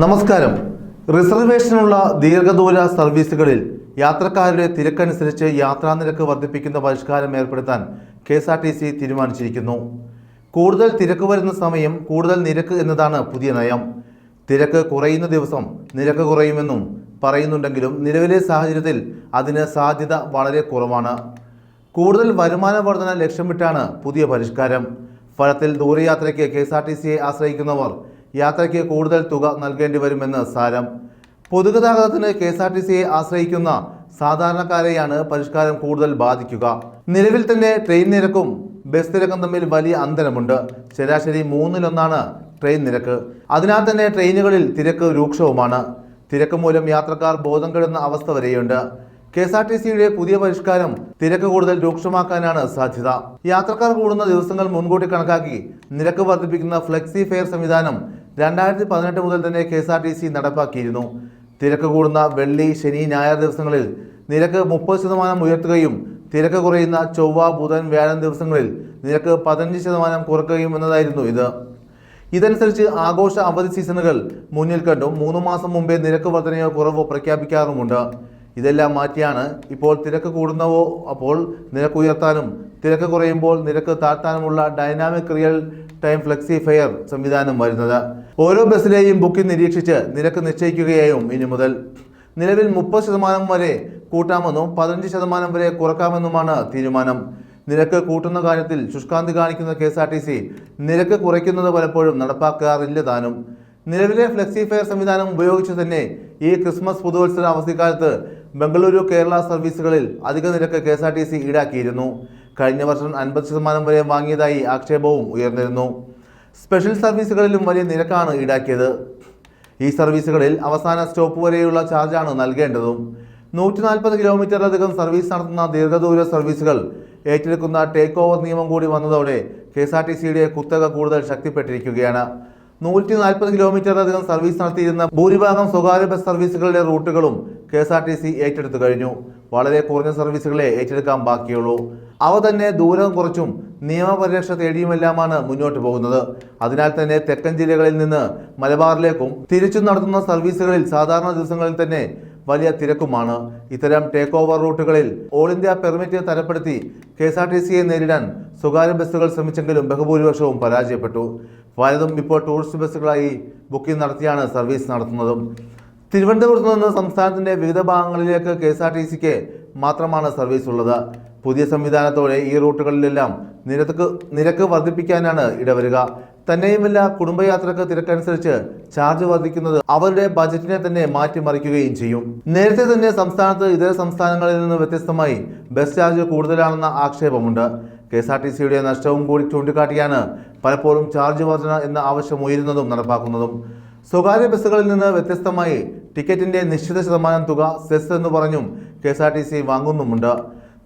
നമസ്കാരം. റിസർവേഷനുള്ള ദീർഘദൂര സർവീസുകളിൽ യാത്രക്കാരുടെ തിരക്കനുസരിച്ച് യാത്രാ നിരക്ക് വർദ്ധിപ്പിക്കുന്ന പരിഷ്കാരം ഏർപ്പെടുത്താൻ K S R T C തീരുമാനിച്ചിരിക്കുന്നു. കൂടുതൽ തിരക്ക് വരുന്ന സമയം കൂടുതൽ നിരക്ക് എന്നതാണ് പുതിയ നയം. തിരക്ക് കുറയുന്ന ദിവസം നിരക്ക് കുറയുമെന്നും പറയുന്നുണ്ടെങ്കിലും നിലവിലെ സാഹചര്യത്തിൽ അതിന് സാധ്യത വളരെ കുറവാണ്. കൂടുതൽ വരുമാന വർധന ലക്ഷ്യമിട്ടാണ് പുതിയ പരിഷ്കാരം. ഫലത്തിൽ ദൂരയാത്രയ്ക്ക് കെ എസ് ആർ ടി സിയെ ആശ്രയിക്കുന്നവർ യാത്രയ്ക്ക് കൂടുതൽ തുക നൽകേണ്ടി വരുമെന്ന് സാരം. പൊതുഗതാഗതത്തിന് കെ എസ് ആർ ടി സിയെ ആശ്രയിക്കുന്ന സാധാരണക്കാരെയാണ് പരിഷ്കാരം കൂടുതൽ ബാധിക്കുക. നിലവിൽ തന്നെ ട്രെയിൻ നിരക്കും ബസ് നിരക്കും തമ്മിൽ വലിയ അന്തരമുണ്ട്. ശരാശരി മൂന്നിലൊന്നാണ് ട്രെയിൻ നിരക്ക്. അതിനാൽ തന്നെ ട്രെയിനുകളിൽ തിരക്ക് രൂക്ഷവുമാണ്. തിരക്ക് മൂലം യാത്രക്കാർ ബോധം കെടുന്ന അവസ്ഥ വരെയുണ്ട്. കെ എസ് ആർ ടി സിയുടെ പുതിയ പരിഷ്കാരം തിരക്ക് കൂടുതൽ രൂക്ഷമാക്കാനാണ് സാധ്യത. യാത്രക്കാർ കൂടുന്ന ദിവസങ്ങൾ മുൻകൂട്ടി കണക്കാക്കി നിരക്ക് വർദ്ധിപ്പിക്കുന്ന ഫ്ലെക്സി ഫെയർ സംവിധാനം രണ്ടായിരത്തി പതിനെട്ട് മുതൽ തന്നെ K S R T C നടപ്പാക്കിയിരുന്നു. തിരക്ക് കൂടുന്ന വെള്ളി ശനി ഞായർ ദിവസങ്ങളിൽ നിരക്ക് മുപ്പത് ശതമാനം ഉയർത്തുകയും തിരക്ക് കുറയുന്ന ചൊവ്വ ബുധൻ വ്യാഴം ദിവസങ്ങളിൽ നിരക്ക് പതിനഞ്ച് ശതമാനം കുറയ്ക്കുകയും എന്നതായിരുന്നു ഇത്. ഇതനുസരിച്ച് ആഘോഷ അവധി സീസണുകൾ മുന്നിൽ കണ്ടും മൂന്ന് മാസം മുമ്പേ നിരക്ക് വർധനയോ കുറവോ പ്രഖ്യാപിക്കാറുമുണ്ട്. ഇതെല്ലാം മാറ്റിയാണ് ഇപ്പോൾ തിരക്ക് കൂടുന്നവോ അപ്പോൾ നിരക്ക് ഉയർത്താനും തിരക്ക് കുറയുമ്പോൾ നിരക്ക് താഴ്ത്താനുമുള്ള dynamic real time flexi fare സംവിധാനം വരുന്നത്. ഓരോ ബസ്സിലെയും ബുക്കിംഗ് നിരീക്ഷിച്ച് നിരക്ക് നിശ്ചയിക്കുകയായും ഇനി മുതൽ. നിലവിൽ മുപ്പത് ശതമാനം വരെ കൂട്ടാമെന്നും പതിനഞ്ച് ശതമാനം വരെ കുറക്കാമെന്നുമാണ് തീരുമാനം. നിരക്ക് കൂട്ടുന്ന കാര്യത്തിൽ ശുഷ്കാന്തി കാണിക്കുന്ന K S R T C നിരക്ക് കുറയ്ക്കുന്നത് പലപ്പോഴും നടപ്പാക്കാറില്ല താനും. നിലവിലെ ഫ്ലെക്സി ഫെയർ സംവിധാനം ഉപയോഗിച്ച് തന്നെ ഈ ക്രിസ്മസ് പുതുവത്സര അവധിക്കാലത്ത് ബംഗളൂരു കേരള സർവീസുകളിൽ അധിക നിരക്ക് K S R T C ഈടാക്കിയിരുന്നു. കഴിഞ്ഞ വർഷം അൻപത് ശതമാനം വരെ വാങ്ങിയതായി ആക്ഷേപവും ഉയർന്നിരുന്നു. സ്പെഷ്യൽ സർവീസുകളിലും വലിയ നിരക്കാണ് ഈടാക്കിയത്. ഈ സർവീസുകളിൽ അവസാന സ്റ്റോപ്പ് വരെയുള്ള ചാർജാണ് നൽകേണ്ടതും. നൂറ്റി നാൽപ്പത് കിലോമീറ്ററിലധികം സർവീസ് നടത്തുന്ന ദീർഘദൂര സർവീസുകൾ ഏറ്റെടുക്കുന്ന ടേക്ക് ഓവർ നിയമം കൂടി വന്നതോടെ കെ എസ് ആർ ടി സിയുടെ കുത്തക കൂടുതൽ ശക്തിപ്പെട്ടിരിക്കുകയാണ്. നൂറ്റി നാൽപ്പത് കിലോമീറ്ററിലധികം സർവീസ് നടത്തിയിരുന്ന ഭൂരിഭാഗം സ്വകാര്യ ബസ് സർവീസുകളുടെ റൂട്ടുകളും K S R T C ഏറ്റെടുത്തു കഴിഞ്ഞു. വളരെ കുറഞ്ഞ സർവീസുകളെ ഏറ്റെടുക്കാൻ ബാക്കിയുള്ളൂ. അവ തന്നെ ദൂരം കുറച്ചും നിയമപരിരക്ഷ തേടിയുമെല്ലാമാണ് മുന്നോട്ട് പോകുന്നത്. അതിനാൽ തന്നെ തെക്കൻ ജില്ലകളിൽ നിന്ന് മലബാറിലേക്കും തിരിച്ചും നടത്തുന്ന സർവീസുകളിൽ സാധാരണ ദിവസങ്ങളിൽ തന്നെ വലിയ തിരക്കുമാണ്. ഇത്തരം ടേക്ക് ഓവർ റൂട്ടുകളിൽ ഓൾ ഇന്ത്യ പെർമിറ്റ് തരപ്പെടുത്തി കെ എസ് ആർ ടി സിയെ നേരിടാൻ സ്വകാര്യ ബസ്സുകൾ ശ്രമിച്ചെങ്കിലും ബഹുഭൂരിപക്ഷവും പരാജയപ്പെട്ടു. പലതും ഇപ്പോൾ ടൂറിസ്റ്റ് ബസ്സുകളായി ബുക്കിംഗ് നടത്തിയാണ് സർവീസ് നടത്തുന്നതും. തിരുവനന്തപുരത്ത് നിന്ന് സംസ്ഥാനത്തിന്റെ വിവിധ ഭാഗങ്ങളിലേക്ക് കെ എസ് ആർ ടി സിക്ക് മാത്രമാണ് സർവീസ് ഉള്ളത്. പുതിയ സംവിധാനത്തോടെ ഈ റൂട്ടുകളിലെല്ലാം നിരക്ക് നിരക്ക് വർദ്ധിപ്പിക്കാനാണ് ഇടവരുക. തന്നെയുമല്ല കുടുംബയാത്രക്ക് തിരക്കനുസരിച്ച് ചാർജ് വർദ്ധിക്കുന്നത് അവരുടെ ബജറ്റിനെ തന്നെ മാറ്റിമറിക്കുകയും ചെയ്യും. നേരത്തെ തന്നെ സംസ്ഥാനത്ത് ഇതര സംസ്ഥാനങ്ങളിൽ നിന്ന് വ്യത്യസ്തമായി ബസ് ചാർജ് കൂടുതലാണെന്ന ആക്ഷേപമുണ്ട്. കെ എസ് ആർ ടി സിയുടെ നഷ്ടവും കൂടി ചൂണ്ടിക്കാട്ടിയാണ് പലപ്പോഴും ചാർജ് വർധന എന്ന ആവശ്യം ഉയരുന്നതും നടപ്പാക്കുന്നതും. സ്വകാര്യ ബസ്സുകളിൽ നിന്ന് വ്യത്യസ്തമായി ടിക്കറ്റിന്റെ നിശ്ചിത ശതമാനം തുക സെസ് എന്ന് പറഞ്ഞും K S R T C വാങ്ങുന്നുമുണ്ട്.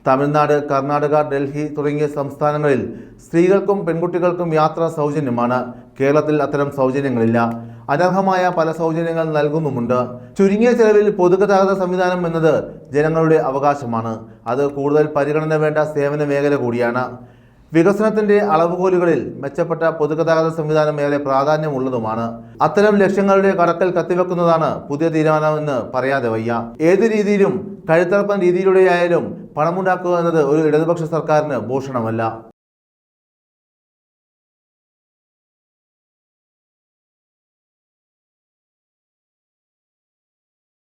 Tamil Nadu Karnataka Delhi തുടങ്ങിയ സംസ്ഥാനങ്ങളിൽ സ്ത്രീകൾക്കും പെൺകുട്ടികൾക്കും യാത്ര സൗജന്യമാണ്. കേരളത്തിൽ അത്തരം സൗജന്യങ്ങളില്ല. അനർഹമായ പല സൗജന്യങ്ങൾ നൽകുന്നുമുണ്ട്. ചുരുങ്ങിയ ചെലവിൽ പൊതുഗതാഗത സംവിധാനം എന്നത് ജനങ്ങളുടെ അവകാശമാണ്. അത് കൂടുതൽ പരിഗണന വേണ്ട സേവന മേഖല കൂടിയാണ്. വികസനത്തിന്റെ അളവുകോലുകളിൽ മെച്ചപ്പെട്ട പൊതുഗതാഗത സംവിധാനം ഏറെ പ്രാധാന്യമുള്ളതുമാണ്. അത്തരം ലക്ഷ്യങ്ങളുടെ കടക്കൽ കത്തിവെക്കുന്നതാണ് പുതിയ തീരുമാനമെന്ന് പറയാതെ വയ്യ. ഏത് രീതിയിലും കഴുത്തറപ്പൻ രീതിയിലൂടെയായാലും പണമുണ്ടാക്കുക എന്നത് ഒരു ഇടതുപക്ഷ സർക്കാരിന് ഭൂഷണമല്ല.